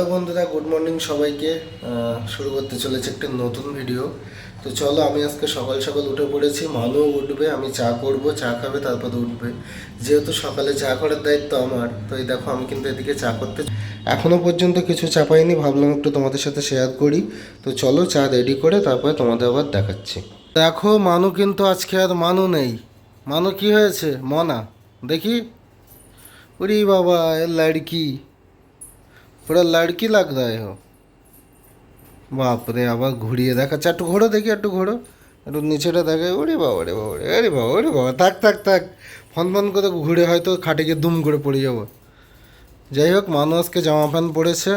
Hello বন্ধুরা, good morning সবাইকে। শুরু করতে চলেছে একটা নতুন ভিডিও। তো চলো, আমি আজকে সকাল সকাল উঠে পড়েছি, মানুও উঠবে, আমি চা করব, চা খাবে, তারপরে উঠবে। যেহেতু সকালে চা করার দায়িত্ব আমার, তো এই দেখো, আমি কিন্তু এদিকে চা করতে এখনও পর্যন্ত কিছু চা পাইনি, ভাবলাম একটু তোমাদের সাথে শেয়ার করি। তো চলো, চা রেডি করে তারপরে তোমাদের আবার দেখাচ্ছি। দেখো, মানু কিন্তু আজকে আর মানু নেই। মানু কি হয়েছে? মনা, দেখি? ওরে বাবা এ লড়কি পুরো লাড়কি লাগ রায় হো বাপরে আবার ঘুরিয়ে দেখাচ্ছে একটু ঘোরো দেখি একটু ঘোরো একটু নিচেটা দেখে ওরে বাবা রে বাবা রে আরে বাবা ওরে বাবা থাক থাক থাক ফন ফন করে ঘুরে হয়তো খাটে গিয়ে দুম করে পড়ে যাব যাই হোক মানু আজকে জামা প্যান্ট পরেছে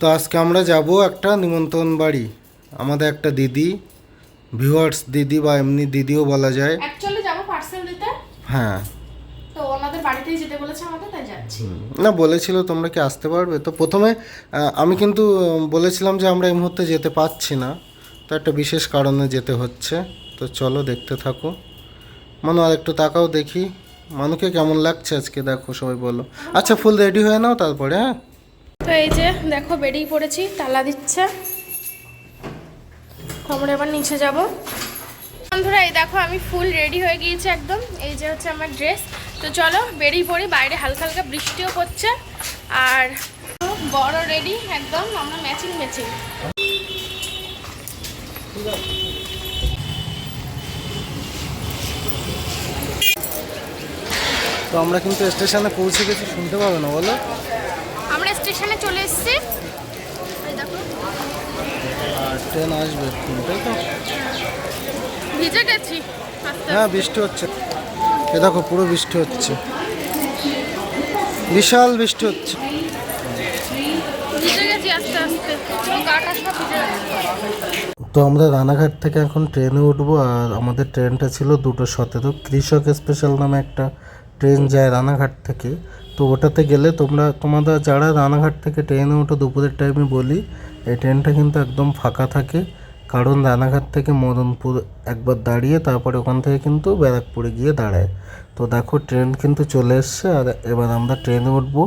তো আজকে আমরা যাব একটা নিমন্ত্রণ বাড়ি আমাদের একটা দিদি ভিউয়ার্স দিদি বা এমনি দিদিও বলা যায় হ্যাঁ যাচ্ছি। না বলেছিল তোমরা কি আসতে পারবে? তো প্রথমে আমি কিন্তু বলেছিলাম যে আমরা এই মুহূর্তে যেতে পারছি না। তো একটা বিশেষ কারণে যেতে হচ্ছে। তো চলো দেখতে থাকো। মানু আর একটু তাকাও দেখি। মানুকে কেমন লাগছে আজকে? দেখো সবাই বলো। আচ্ছা ফুল রেডি হয়ে নাও তারপরে হ্যাঁ? তো এই যে দেখো বেরিয়ে পড়েছি তালা দিচ্ছে। আমরা এবার নিচে যাব। বন্ধুরা এই দেখো আমি ফুল রেডি হয়ে গিয়েছি একদম। এই যে হচ্ছে আমার ড্রেস। তো চলো বেরিয়ে পড়ি বাইরে হালকা হালকা বৃষ্টিও পড়ছে আর বড় রেডি একদম আমরা ম্যাচিং ম্যাচিং তো আমরা কিন্তু স্টেশনে পৌঁছে গেছি শুনতে পাবে না বলো। আমরা স্টেশনে চলে এসেছি। ট্রেন আসবে ভিজে গেছি। হ্যাঁ বৃষ্টি হচ্ছে। এ দেখো পুরো বৃষ্টি হচ্ছে। বিশাল বৃষ্টি হচ্ছে। তো আমরা রানাঘাট থেকে এখন ট্রেনে উঠবো আর আমাদের ট্রেনটা ছিল দুটো সতেরো। কৃষক স্পেশাল নামে একটা ট্রেন যায় রানাঘাট থেকে। তো ওটাতে গেলে তোমরা তোমাদের যারা রানাঘাট থেকে ট্রেনে ওঠো দুপুরের টাইমে বলি এই ট্রেনটা কিন্তু একদম ফাঁকা থাকে। কারণ রানাঘাট থেকে মদনপুর একবার দাঁড়িয়ে তারপরে ওখান থেকে কিন্তু ব্যারাকপুরে গিয়ে দাঁড়ায়। তো দেখো ট্রেন কিন্তু চলে এসছে আর এবার আমরা ট্রেনে উঠবো।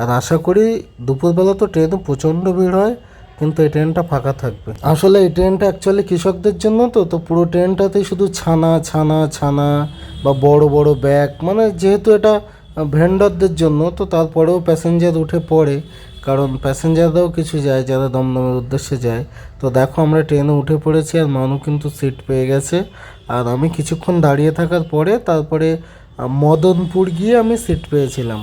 আর আশা করি দুপুরবেলা তো ট্রেনে প্রচণ্ড ভিড় হয়, কিন্তু এই ট্রেনটা ফাঁকা থাকবে। আসলে এই ট্রেনটা অ্যাকচুয়ালি কৃষকদের জন্য তো তো পুরো ট্রেনটাতেই শুধু ছানা ছানা ছানা বা বড় বড় ব্যাগ মানে যেহেতু এটা ভেন্ডরদের জন্য, তো তারপরেও প্যাসেঞ্জার উঠে পড়ে। কারণ প্যাসেঞ্জাররাও কিছু যায়, যারা দমদমের উদ্দেশ্যে যায়। তো দেখো আমরা ট্রেনে উঠে পড়েছি আর মানু কিন্তু সিট পেয়ে গেছে। আর আমি কিছুক্ষণ দাঁড়িয়ে থাকার পরে তারপরে মদনপুর গিয়ে আমি সিট পেয়েছিলাম।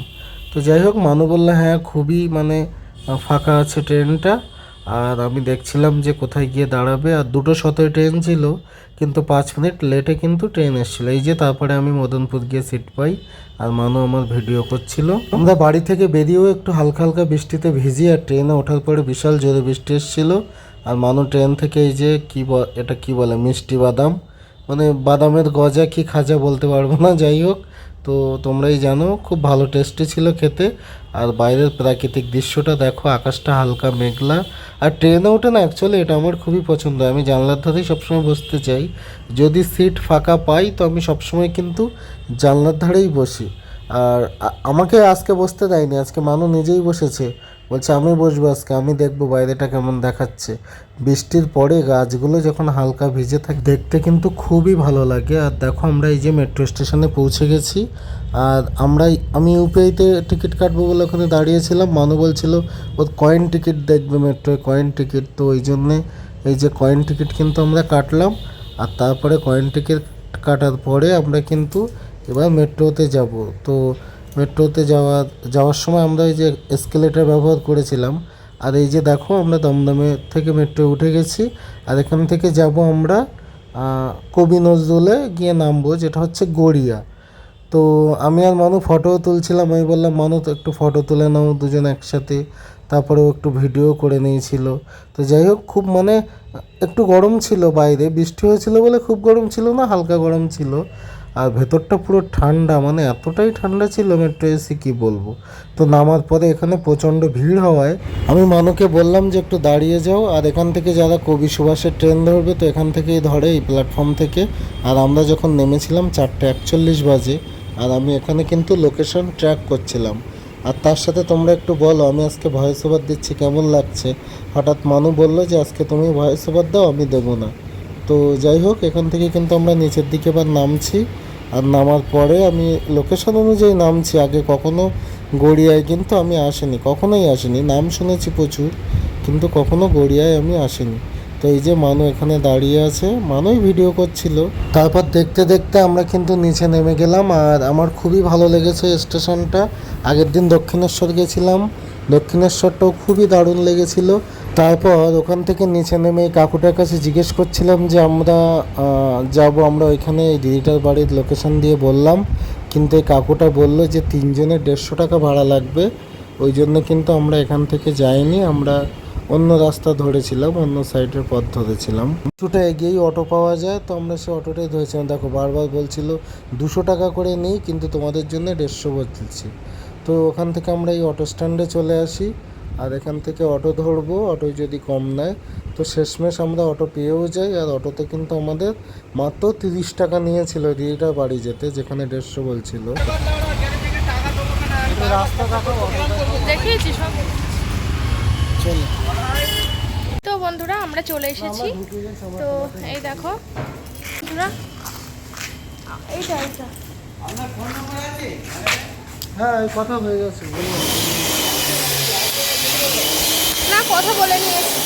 তো যাই হোক, মানু বলল হ্যাঁ খুবই মানে ফাঁকা আছে ট্রেনটা। আর আমি দেখছিলাম যে কোথায় গিয়ে দাঁড়াবে, আর দুটো শতই ট্রেন ছিল, কিন্তু পাঁচ মিনিট লেটে কিন্তু ট্রেন এসেছিল। এই যে তারপরে আমি মদনপুর গিয়ে সিট পাই, আর মানু আমার ভিডিও করছিল। আমরা বাড়ি থেকে বেরিয়েও একটু হালকা হালকা বৃষ্টিতে ভিজি, আর ট্রেনে ওঠার পরে বিশাল জোরে বৃষ্টি এসেছিল। আর মানু ট্রেন থেকে এই যে কী এটা কি বলে, মিষ্টি বাদাম মানে বাদামের গজা কি খাজা বলতে পারব না, যাই হোক। তো তোমরাই জানো, খুব ভালো টেস্টি ছিল খেতে। আর বাইরের প্রাকৃতিক দৃশ্যটা দেখো, আকাশটা হালকা মেঘলা। আর ট্রেনে ওঠে না অ্যাকচুয়ালি এটা আমার খুবই পছন্দ। আমি জানলার ধারেই সবসময় বসতে চাই। যদি সিট ফাঁকা পাই, তো আমি সবসময় কিন্তু জানলার ধারেই বসি। আর আমাকে আজকে বসতে দেয়নি, আজকে মানু নিজেই বসেছে। বলছে, আমি বসবো আজকে, আমি দেখব বাইরেটা কেমন দেখাচ্ছে। বৃষ্টির পরে গাছগুলো যখন হালকা ভিজে থাকে, দেখতে কিন্তু খুবই ভালো লাগে। আর দেখো, আমরা এই যে মেট্রো স্টেশনে পৌঁছে গেছি। আর আমরা আমি ইউপিআইতে টিকিট কাটবো বলে ওখানে দাঁড়িয়েছিলাম। মানু বলছিল, ওর কয়েন টিকিট দেখবে মেট্রোয় কয়েন টিকিট তো ওই জন্যে এই যে কয়েন টিকিট কিন্তু আমরা কাটলাম। আর তারপরে কয়েন টিকিট কাটার পরে আমরা কিন্তু এবার মেট্রোতে যাব। তো মেট্রোতে যাওয়া, যাওয়ার সময় আমরা এই যে এসকেলেটার ব্যবহার করেছিলাম, আর এই যে দেখো আমরা দমদমে থেকে মেট্রো উঠে গেছি, আর এখান থেকে যাব আমরা কবি নজরুলে গিয়ে নামবো, যেটা হচ্ছে গড়িয়া। তো আমি আর মানু ফটো তুলছিলাম, আমি বললাম, মানু, তো একটু ফটো তুলে নাও দুজন একসাথে। তারপরেও একটু ভিডিও করে নিয়েছিল। তো যাই হোক, খুব মানে একটু গরম ছিল বাইরে, বৃষ্টি হয়েছিল বলে খুব গরম ছিল না, হালকা গরম ছিল। আর ভেতরটা পুরো ঠান্ডা মানে এতটাই ঠান্ডা ছিল মেট্রো এসি কি বলব? তো নামার পরে এখানে প্রচণ্ড ভিড় হওয়ায় আমি মানুকে বললাম যে একটু দাঁড়িয়ে যাও, আর এখান থেকে যারা কবি সুভাষের ট্রেন ধরবে তো এখান থেকেই ধরে এই প্ল্যাটফর্ম থেকে। আর আমরা যখন নেমেছিলাম চারটে একচল্লিশ বাজে, আর আমি এখানে কিন্তু লোকেশন ট্র্যাক করছিলাম। আর তার সাথে তোমরা একটু বলো, আমি আজকে ভয়েস ওভার দিচ্ছি, কেমন লাগছে? হঠাৎ মানু বলল যে, আজকে তুমি ভয়েস ওভার দাও, আমি দেবো না। তো যাই হোক, এখান থেকে কিন্তু আমরা নিচের দিকে এবার নামছি। আর নামার পরে আমি লোকেশন অনুযায়ী নামছি, আগে কখনো গড়িয়ায় কিন্তু আমি আসিনি, কখনোই আসিনি। নাম শুনেছি প্রচুর, কিন্তু কখনো গড়িয়ায় আমি আসিনি। তো এই যে মানু এখানে দাঁড়িয়ে আছে, মানুই ভিডিও করছিল। তারপর দেখতে দেখতে আমরা কিন্তু নিচে নেমে গেলাম, আর আমার খুবই ভালো লেগেছে স্টেশনটা আগের দিন দক্ষিণেশ্বর গেছিলাম দক্ষিণেশ্বরটাও খুবই দারুণ লেগেছিল। তারপর ওখান থেকে নিচে নেমে কাকুটার কাছে জিজ্ঞেস করছিলাম যে, আমরা যাব আমরা ওইখানে দিদিটার বাড়ির লোকেশন দিয়ে বললাম। কিন্তু এই কাকুটা বলল যে তিনজনের দেড়শো টাকা ভাড়া লাগবে। ওই জন্য কিন্তু আমরা এখান থেকে যাইনি। আমরা অন্য রাস্তা ধরেছিলাম, অন্য সাইডের পথ ধরেছিলাম। কিছুটা এগিয়েই অটো পাওয়া যায়। তো আমরা সে অটোটাই ধরেছিলাম। দেখো, বারবার বলছিল, দুশো টাকা করে নিই, কিন্তু তোমাদের জন্য দেড়শো বলছি। তো ওখান থেকে আমরা এই অটো স্ট্যান্ডে চলে আসি। আর এখান থেকে অটো ধরবো অটোয় যদি কম নেয়। তো শেষমেশ আমরা অটো পেয়েও যাই আর অটোতে কিন্তু আমাদের মাত্র তিরিশ টাকা নিয়েছিল দিদিটা বাড়ি যেতে যেখানে দেড়শো বলছিল। তো বন্ধুরা আমরা চলে এসেছি। তো এই দেখো বন্ধুরা। এইটা এইটা। হ্যাঁ কথা হয়ে গেছে বললাম। না কথা বলে নিয়েছি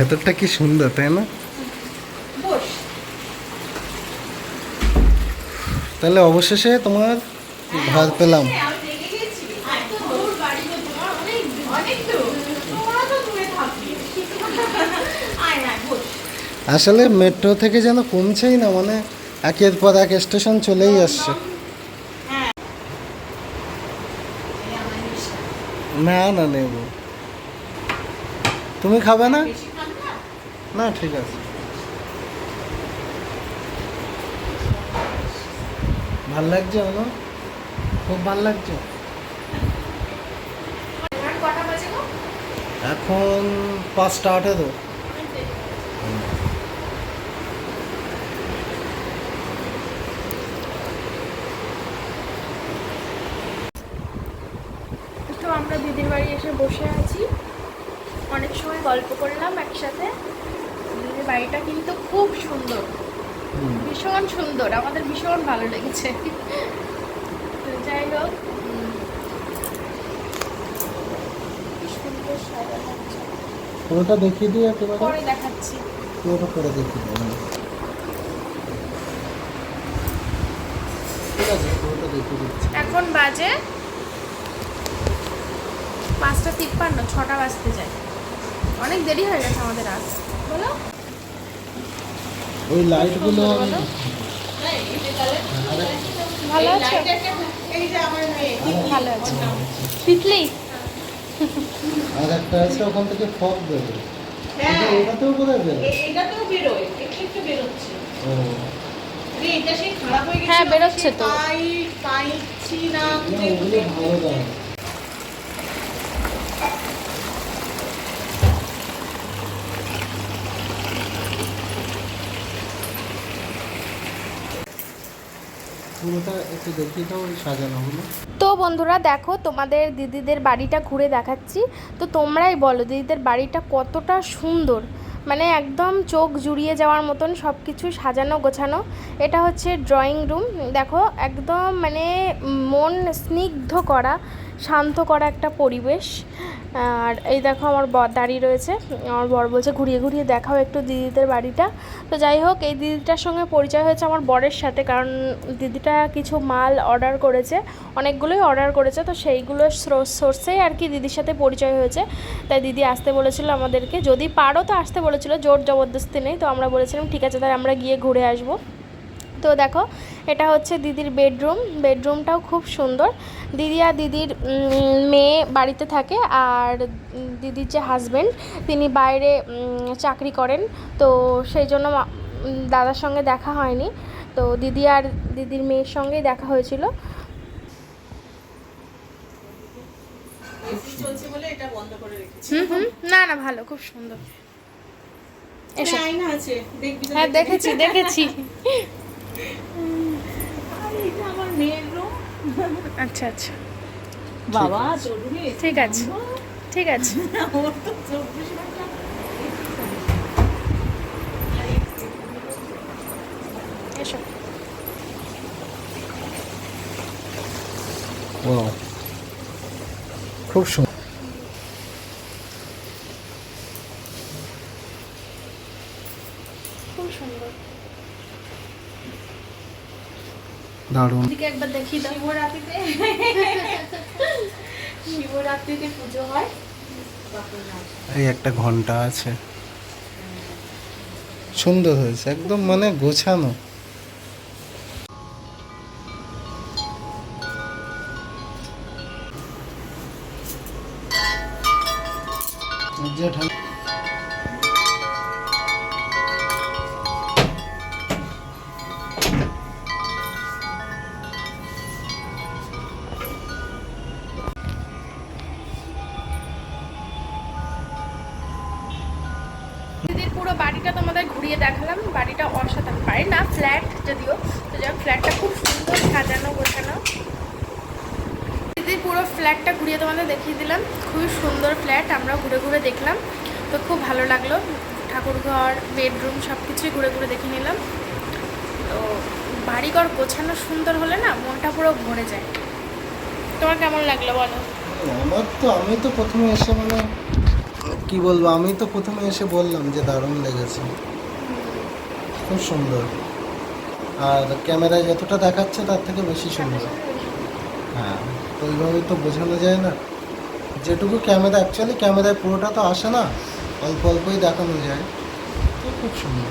ভেতরটা কি সুন্দর তাই না? তাহলে অবশেষে তোমার ঘর পেলাম। আসলে মেট্রো থেকে যেন কমছেই না মানে একের পর এক স্টেশন চলেই আসছে। না না নেব। তুমি খাবে না? না, ঠিক আছে। ভালো লাগছে, অনু? খুব ভালো লাগছে। এখন পাঁচটা আঠেরো তো আমরা দিদির বাড়ি এসে বসে আছি। অনেক সময় গল্প করলাম একসাথে। দিদির বাড়িটা কিন্তু খুব সুন্দর। ভীষণ সুন্দর। আমাদের ভীষণ ভালো লেগেছে। তো যাই হোক। পুরোটা দেখিয়ে দিই একেবারে পরে দেখাচ্ছি। পুরোটা করে দেখিয়ে দিই। ঠিক আছে পুরোটা দেখিয়ে দিচ্ছি। এখন বাজে পাঁচটা তিপ্পান্ন ছটা বাজতে যায়। অনেক দেরি হয়ে গেছে আমাদের আজ। বলো। ওই লাইটগুলো। ভালো আছে ভালো আছে তিতলি হ্যাঁ। আর একটা আছে ওখান থেকে ফগ দেবে এটাতেও বোধ বেরোয়। এটাতেও বেরোয় একটু একটু বেরোচ্ছে ও, আরে এটা সেই খারাপ হয়ে গেছে হ্যাঁ, বেরোচ্ছে তো। পাই পাইছি না। ভালো দাম তো বন্ধুরা, দেখো, তোমাদের দিদিদের বাড়িটা ঘুরে দেখাচ্ছি। তো তোমরাই বলো, দিদিদের বাড়িটা কতটা সুন্দর। মানে একদম চোখ জুড়িয়ে যাওয়ার মতন সব কিছু সাজানো, গোছানো। এটা হচ্ছে ড্রয়িং রুম দেখো, একদম মানে মন স্নিগ্ধ করা। শান্ত করা একটা পরিবেশ। আর এই দেখো আমার বর দাঁড়িয়ে রয়েছে। আমার বর বলছে, ঘুরিয়ে ঘুরিয়ে দেখাও একটু দিদিদের বাড়িটা। তো যাই হোক, এই দিদিটার সঙ্গে পরিচয় হয়েছে আমার বরের সাথে, কারণ দিদিটা কিছু মাল অর্ডার করেছে, অনেকগুলোই অর্ডার করেছে, তো সেইগুলো সোর্সেই আর কি দিদির সাথে পরিচয় হয়েছে। তাই দিদি আসতে বলেছিল আমাদেরকে। যদি পারো তো আসতে বলেছিল, জোর জবরদস্তি নেই, তো আমরা বলেছিলাম, ঠিক আছে তাই আমরা গিয়ে ঘুরে আসব। তো দেখো এটা হচ্ছে দিদির বেডরুম। বেডরুমটাও খুব সুন্দর। দিদি আর দিদির মেয়ে বাড়িতে থাকে আর দিদির যে হাজবেন্ড তিনি বাইরে চাকরি করেন। তো সেই জন্য দাদার সঙ্গে দেখা হয়নি। তো দিদি আর দিদির মেয়ের সঙ্গেই দেখা হয়েছিল। না না ভালো খুব সুন্দর। হ্যাঁ দেখেছি দেখেছি। আমার মেয়ের রুম আচ্ছা আচ্ছা। বাবা ঠিক আছে। ঠিক আছে। ওর তো চব্বিশ ঘণ্টা এসো। খুব সুন্দর খুব সুন্দর দারুণ। দিকে একবার দেখি শিবরাত্রিতে? শিবরাত্রিতে পুজো হয়? এই একটা ঘণ্টা আছে। সুন্দর হয়েছে একদম মানে গোছানো। পুরো বাড়িটা তোমাদের ঘুরিয়ে দেখালাম। বাড়িটা অসাধারণ। বাড়ি না ফ্ল্যাট যদিও। তো যাই ফ্ল্যাটটা খুব সুন্দর সাজানো, গোছানো। দিদির পুরো ফ্ল্যাটটা ঘুরিয়ে তোমাদের দেখিয়ে দিলাম। খুবই সুন্দর ফ্ল্যাট আমরা ঘুরে ঘুরে দেখলাম। তো খুব ভালো লাগল। ঠাকুরঘর বেডরুম সব কিছুই ঘুরে ঘুরে দেখে নিলাম। তো বাড়িঘর গোছানো সুন্দর হলে না, মনটা পুরো ভরে যায়। তোমার কেমন লাগল বলো? আমার তো, আমি তো প্রথমে এসে মানে কি বলব আমি তো প্রথমে এসে বললাম যে দারুণ লেগেছে খুব সুন্দর আর ক্যামেরায় যতটা দেখাচ্ছে তার থেকে বেশি সুন্দর হ্যাঁ তো ওইভাবে তো বোঝানো যায় না যেটুকু ক্যামেরা অ্যাকচুয়ালি ক্যামেরায় পুরোটা তো আসে না অল্প অল্পই দেখানো যায় তো খুব সুন্দর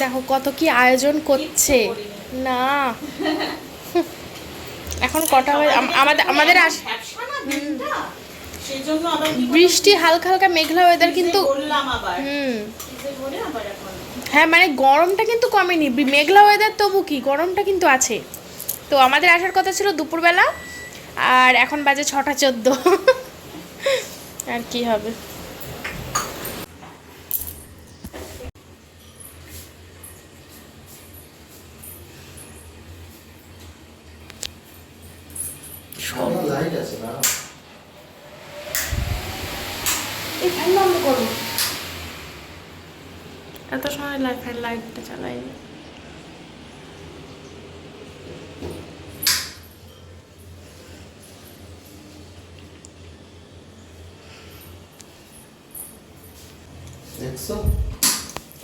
দেখো কত কি আয়োজন করছে না এখন কটা হয়ে আমাদের আমাদের আস বৃষ্টি হালকা হালকা মেঘলা ওয়েদার কিন্তু হুম। হ্যাঁ মানে গরমটা কিন্তু কমেনি। মেঘলা ওয়েদার তবু কি? গরমটা কিন্তু আছে। তো আমাদের আসার কথা ছিল দুপুরবেলা আর এখন বাজে ছটা চোদ্দ। আর কি হবে লাইট আছে না এই ফ্যান বন্ধ করো এত সময় ফ্যান লাইটটা চালাই।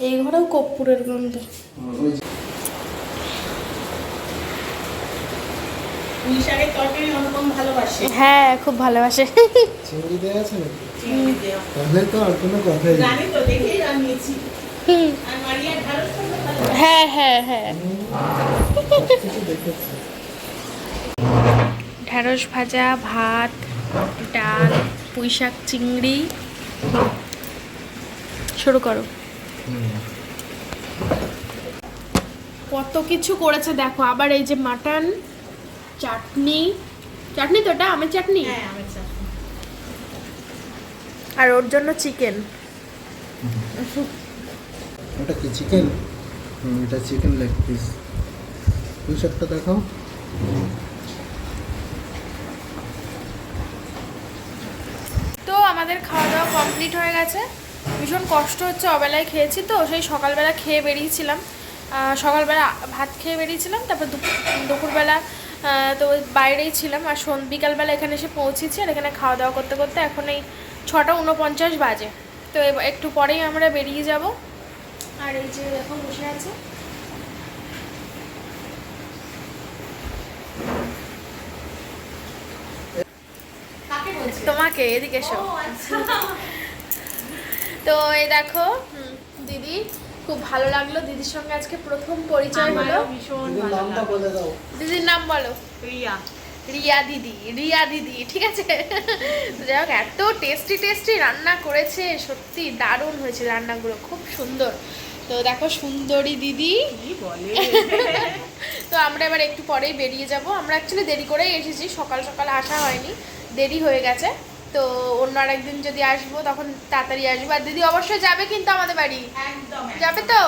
এই ঘরেও কর্পূরের গন্ধ। হ্যাঁ খুব ভালোবাসে। চিংড়ি দেওয়া আছে নাকি? তাহলে তো আর কোনো কথাই জানি তো দেখেই রান্নিয়েছি হুম, আর মারিয়া ঢালস করতে ভালোবাসে হ্যাঁ হ্যাঁ হ্যাঁ। ঢ্যাঁড়স ভাজা ভাত ডাল পুঁই শাক চিংড়ি। শুরু করো। কত কিছু করেছে দেখো আবার এই যে মাটন চাটনি। চাটনি তো এটা আমের চাটনি? হ্যাঁ আমি চাটনি। আর ওর জন্য চিকেন। ওটা কি চিকেন? এটা চিকেন লেগ পিস পুঁই শাকটা দেখাও। তো আমাদের খাওয়া দাওয়া কমপ্লিট হয়ে গেছে। ভীষণ কষ্ট হচ্ছে, অবেলায় খেয়েছি তো, সেই সকালবেলা খেয়ে বেরিয়েছিলাম। সকালবেলা ভাত খেয়ে বেরিয়েছিলাম, তারপর দুপুর দুপুরবেলা তো বাইরেই ছিলাম। আর সন, বিকালবেলা এখানে এসে পৌঁছেছি, আর এখানে খাওয়া দাওয়া করতে করতে এখন এই ছটা উনপঞ্চাশ বাজে। তো একটু পরেই আমরা বেরিয়ে যাব। আর এই যে এখন বসে আছে। তোমাকে এদিকে এসো। তো এই দেখো দিদি খুব ভালো লাগল। দিদির সঙ্গে আজকে প্রথম পরিচয় হলো। ভীষণ দিদির নাম বলো। রিয়া। রিয়া দিদি রিয়া দিদি ঠিক আছে? যাই হোক এত টেস্টি টেস্টি রান্না করেছে সত্যি দারুণ হয়েছে রান্নাগুলো খুব সুন্দর। তো দেখো সুন্দরী দিদি। তো আমরা এবার একটু পরেই বেরিয়ে যাব। আমরা অ্যাকচুয়ালি দেরি করেই এসেছি সকাল সকাল আসা হয়নি দেরি হয়ে গেছে। তো অন্য আরেকদিন যদি আসব তখন তাড়াতাড়ি আসব। আর দিদি অবশ্যই যাবে কিন্তু আমাদের বাড়ি? যাবে তো?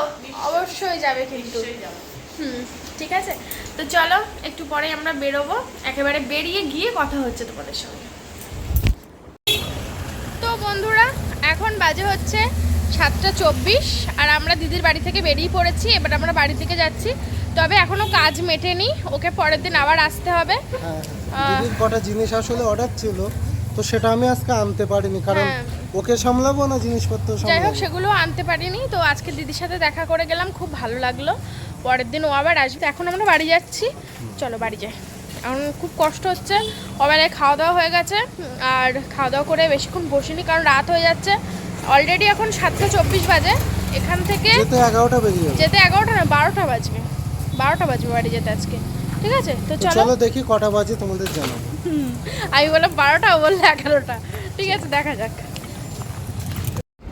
অবশ্যই যাবে কিন্তু। হুম ঠিক আছে? তো চলো একটু পরে আমরা বেরোবো। একেবারে বেরিয়ে গিয়ে কথা হচ্ছে তোমাদের সঙ্গে। তো বন্ধুরা এখন বাজে হচ্ছে সাতটা চব্বিশ আর আমরা দিদির বাড়ি থেকে বেরিয়ে পড়েছি এবার আমরা বাড়ি থেকে যাচ্ছি। তবে এখনও কাজ মেটেনি ওকে পরের দিন আবার আসতে হবে। হ্যাঁ দিদির কটা জিনিস আসলে অর্ডার ছিল তো সেটা আমি আজকে আনতে পারিনি কারণ হ্যাঁ। ওকে সামলাবো না জিনিসপত্র যাই হোক সেগুলো আনতে পারিনি তো আজকে দিদির সাথে দেখা করে গেলাম খুব ভালো লাগল। পরের দিন ও আবার আসবে এখন আমরা বাড়ি যাচ্ছি। চলো বাড়ি যাই। এখন খুব কষ্ট হচ্ছে ওবেলায় খাওয়া দাওয়া হয়ে গেছে আর খাওয়া দাওয়া করে বেশিক্ষণ বসিনি কারণ রাত হয়ে যাচ্ছে। অলরেডি এখন সাতটা চব্বিশ বাজে। এখান থেকে যেতে এগারোটা যাবে। যেতে এগারোটা না বারোটা বাজবে। বারোটা বাজবে বাড়ি যেতে আজকে। ঠিক আছে? তো চলো। চলো দেখি কটা বাজে তোমাদের জানাব। আমি বললাম বারোটা বলল এগারোটা। ঠিক আছে দেখা যাক।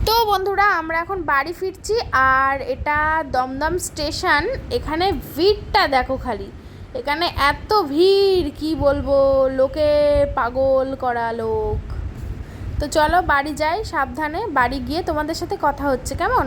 তো বন্ধুরা আমরা এখন বাড়ি ফিরছি আর এটা দমদম স্টেশন। এখানে ভিড়টা দেখো খালি। এখানে এত ভিড় কি বলব? লোকে পাগল করা লোক। তো চলো বাড়ি যাই সাবধানে। বাড়ি গিয়ে তোমাদের সাথে কথা হচ্ছে কেমন?